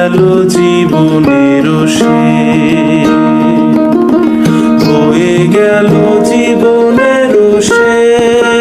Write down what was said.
গেল জীবনের সে হয়ে গেল জীবনের শেষ।